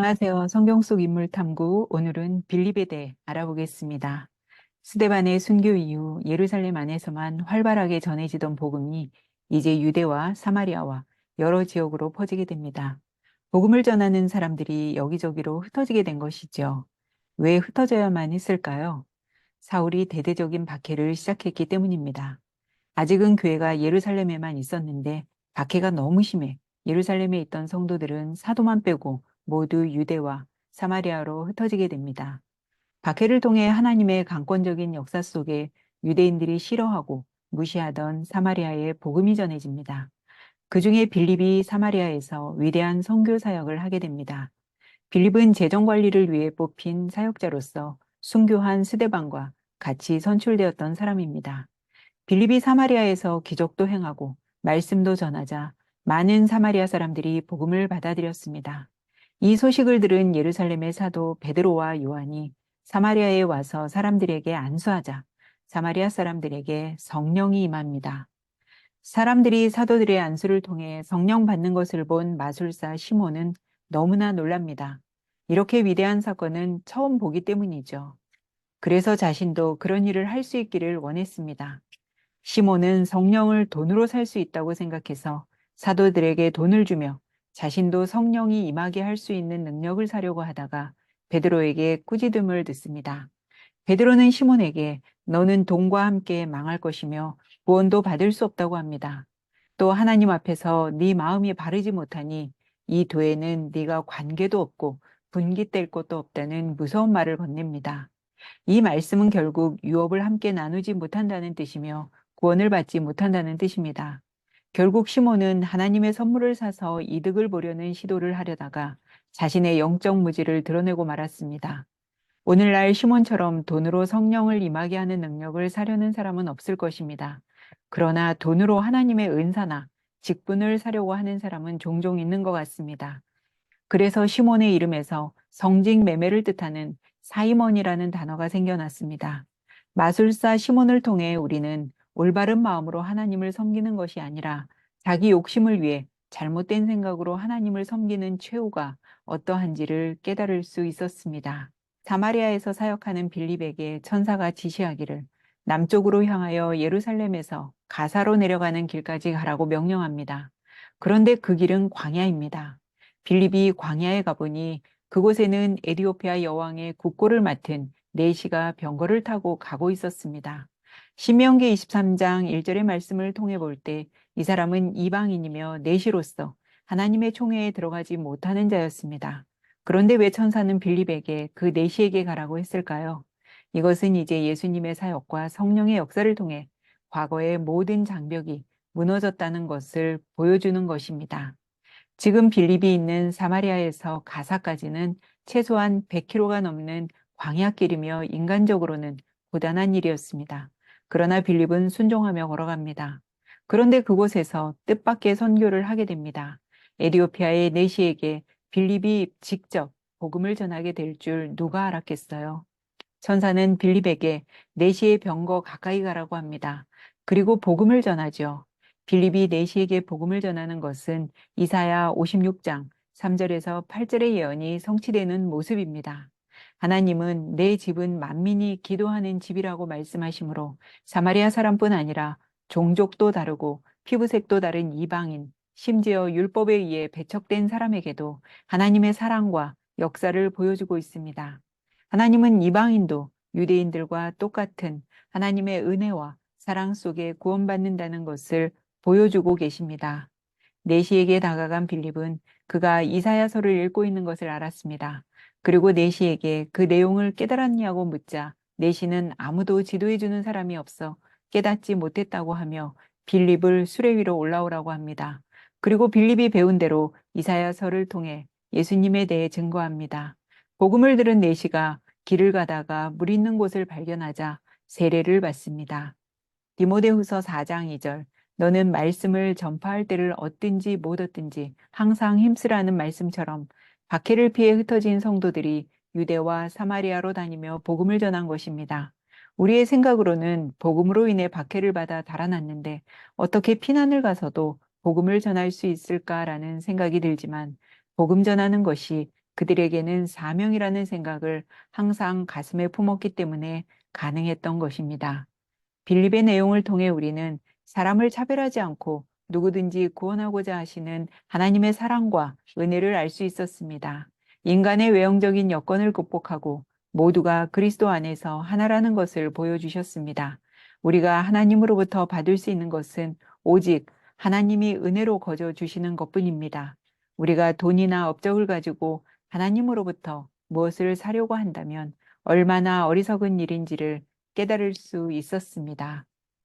안녕하세요. 성경 속 인물 탐구. 오늘은 빌립에 대해 알아보겠습니다. 스데반의 순교 이후 예루살렘 안에서만 활발하게 전해지던 복음이 이제 유대와 사마리아와 여러 지역으로 퍼지게 됩니다. 복음을 전하는 사람들이 여기저기로 흩어지게 된 것이죠. 왜 흩어져야만 했을까요? 사울이 대대적인 박해를 시작했기 때문입니다. 아직은 교회가 예루살렘에만 있었는데 박해가 너무 심해 예루살렘에 있던 성도들은 사도만 빼고 모두 유대와 사마리아로 흩어지게 됩니다. 박해를 통해 하나님의 강권적인 역사 속에 유대인들이 싫어하고 무시하던 사마리아의 복음이 전해집니다. 그 중에 빌립이 사마리아에서 위대한 선교 사역을 하게 됩니다. 빌립은 재정 관리를 위해 뽑힌 사역자로서 순교한 스데반과 같이 선출되었던 사람입니다. 빌립이 사마리아에서 기적도 행하고 말씀도 전하자 많은 사마리아 사람들이 복음을 받아들였습니다. 이 소식을 들은 예루살렘의 사도 베드로와 요한이 사마리아에 와서 사람들에게 안수하자 사마리아 사람들에게 성령이 임합니다. 사람들이 사도들의 안수를 통해 성령 받는 것을 본 마술사 시몬은 너무나 놀랍니다. 이렇게 위대한 사건은 처음 보기 때문이죠. 그래서 자신도 그런 일을 할 수 있기를 원했습니다. 시몬은 성령을 돈으로 살 수 있다고 생각해서 사도들에게 돈을 주며 자신도 성령이 임하게 할 수 있는 능력을 사려고 하다가 베드로에게 꾸짖음을 듣습니다. 베드로는 시몬에게 너는 돈과 함께 망할 것이며 구원도 받을 수 없다고 합니다. 또 하나님 앞에서 네 마음이 바르지 못하니 이 도에는 네가 관계도 없고 분깃될 것도 없다는 무서운 말을 건넵니다. 이 말씀은 결국 유업을 함께 나누지 못한다는 뜻이며 구원을 받지 못한다는 뜻입니다. 결국 시몬은 하나님의 선물을 사서 이득을 보려는 시도를 하려다가 자신의 영적 무지를 드러내고 말았습니다. 오늘날 시몬처럼 돈으로 성령을 임하게 하는 능력을 사려는 사람은 없을 것입니다. 그러나 돈으로 하나님의 은사나 직분을 사려고 하는 사람은 종종 있는 것 같습니다. 그래서 시몬의 이름에서 성직 매매를 뜻하는 사이먼이라는 단어가 생겨났습니다. 마술사 시몬을 통해 우리는 올바른 마음으로 하나님을 섬기는 것이 아니라 자기 욕심을 위해 잘못된 생각으로 하나님을 섬기는 최후가 어떠한지를 깨달을 수 있었습니다. 사마리아에서 사역하는 빌립에게 천사가 지시하기를 남쪽으로 향하여 예루살렘에서 가사로 내려가는 길까지 가라고 명령합니다. 그런데 그 길은 광야입니다. 빌립이 광야에 가보니 그곳에는 에디오피아 여왕의 국고를 맡은 네시가 병거를 타고 가고 있었습니다. 신명기 23장 1절의 말씀을 통해 볼 때 이 사람은 이방인이며 내시로서 하나님의 총회에 들어가지 못하는 자였습니다. 그런데 왜 천사는 빌립에게 그 내시에게 가라고 했을까요? 이것은 이제 예수님의 사역과 성령의 역사를 통해 과거의 모든 장벽이 무너졌다는 것을 보여주는 것입니다. 지금 빌립이 있는 사마리아에서 가사까지는 최소한 100km가 넘는 광야길이며 인간적으로는 고단한 일이었습니다. 그러나 빌립은 순종하며 걸어갑니다. 그런데 그곳에서 뜻밖의 선교를 하게 됩니다. 에디오피아의 네시에게 빌립이 직접 복음을 전하게 될 줄 누가 알았겠어요? 천사는 빌립에게 네시의 병거 가까이 가라고 합니다. 그리고 복음을 전하죠. 빌립이 네시에게 복음을 전하는 것은 이사야 56장 3절에서 8절의 예언이 성취되는 모습입니다. 하나님은 내 집은 만민이 기도하는 집이라고 말씀하시므로 사마리아 사람뿐 아니라 종족도 다르고 피부색도 다른 이방인, 심지어 율법에 의해 배척된 사람에게도 하나님의 사랑과 역사를 보여주고 있습니다. 하나님은 이방인도 유대인들과 똑같은 하나님의 은혜와 사랑 속에 구원받는다는 것을 보여주고 계십니다. 네시에게 다가간 빌립은 그가 이사야서를 읽고 있는 것을 알았습니다. 그리고 네시에게 그 내용을 깨달았냐고 묻자 네시는 아무도 지도해주는 사람이 없어 깨닫지 못했다고 하며 빌립을 수레 위로 올라오라고 합니다. 그리고 빌립이 배운 대로 이사야서를 통해 예수님에 대해 증거합니다. 복음을 들은 네시가 길을 가다가 물 있는 곳을 발견하자 세례를 받습니다. 디모데후서 4장 2절 너는 말씀을 전파할 때를 얻든지 못 얻든지 항상 힘쓰라는 말씀처럼 박해를 피해 흩어진 성도들이 유대와 사마리아로 다니며 복음을 전한 것입니다. 우리의 생각으로는 복음으로 인해 박해를 받아 달아났는데 어떻게 피난을 가서도 복음을 전할 수 있을까라는 생각이 들지만 복음 전하는 것이 그들에게는 사명이라는 생각을 항상 가슴에 품었기 때문에 가능했던 것입니다. 빌립의 내용을 통해 우리는 사람을 차별하지 않고 누구든지 구원하고자 하시는 하나님의 사랑과 은혜를 알 수 있었습니다. 인간의 외형적인 여건을 극복하고 모두가 그리스도 안에서 하나라는 것을 보여주셨습니다. 우리가 하나님으로부터 받을 수 있는 것은 오직 하나님이 은혜로 거저 주시는 것뿐입니다. 우리가 돈이나 업적을 가지고 하나님으로부터 무엇을 사려고 한다면 얼마나 어리석은 일인지를 깨달을 수 있었습니다.